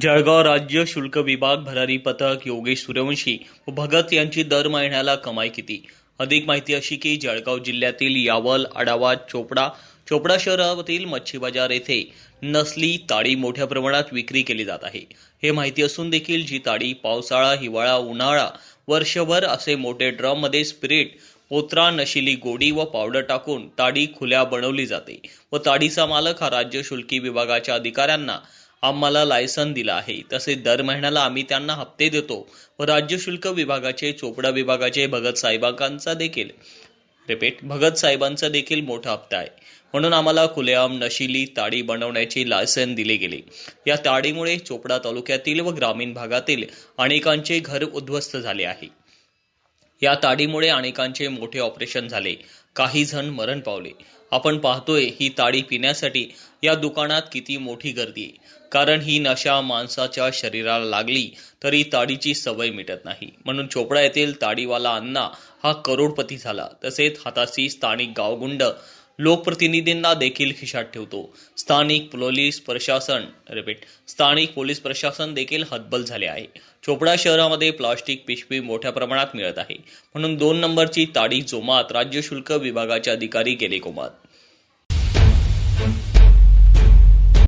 जळगाव राज्य शुल्क विभाग भरारी पथक योगेश सूर्यवंशी व भगत यांची दर महिन्याला कमाई किती? अधिक माहिती अशी की जळगाव जिल्ह्यातील यावल आडावा चोपडा चोपडा शहरातील मच्छी बाजार येथे नसली ताडी मोठ्या प्रमाणात विक्री केली जात आहे. हे माहिती असून देखील जी ताडी पावसाळा हिवाळा उन्हाळा वर्षभर असे मोठे ड्रममध्ये स्पिरिट पोत्रा नशिली गोडी व पावडर टाकून ताडी खुल्या बनवली जाते व ताडीचा मालक हा राज्य शुल्की विभागाच्या अधिकाऱ्यांना आम्हाला लायसन दिलं आहे. तसेच दर महिन्याला आम्ही त्यांना हप्ते देतो. व राज्य शुल्क विभागाचे चोपडा विभागाचे भगत साहेबांचा देखील. रिपीट भगत साहेबांचा देखील मोठा हप्ता आहे. म्हणून आम्हाला खुलेआम नशिली ताडी बनवण्याची लायसन दिले गेले. या ताडीमुळे चोपडा तालुक्यातील व ग्रामीण भागातील अनेकांचे घर उद्ध्वस्त झाले आहे. या ताडीमुळे अनेकांचे मोठे ऑपरेशन झाले. काही जण मरण पावले. आपण पाहतोय ही ताडी पिण्यासाठी या दुकानात किती मोठी गर्दी आहे. कारण ही नशा माणसाच्या शरीराला लागली तरी ताडीची सवय मिटत नाही. म्हणून चोपडा येथील ताडीवाला अण्णा हा करोडपती झाला. तसेच हाताशी स्थानिक गावगुंड लोकप्रतिनिधींना देखील खिशात ठेवतो. स्थानिक पोलीस प्रशासन रिपीट स्थानिक पोलीस प्रशासन देखील हतबल झाले आहे. चोपडा शहरामध्ये प्लास्टिक पिशवी मोठ्या प्रमाणात मिळत आहे. म्हणून दोन नंबरची ताडी जोमात राज्य शुल्क विभागाचे अधिकारी गेले कोमात.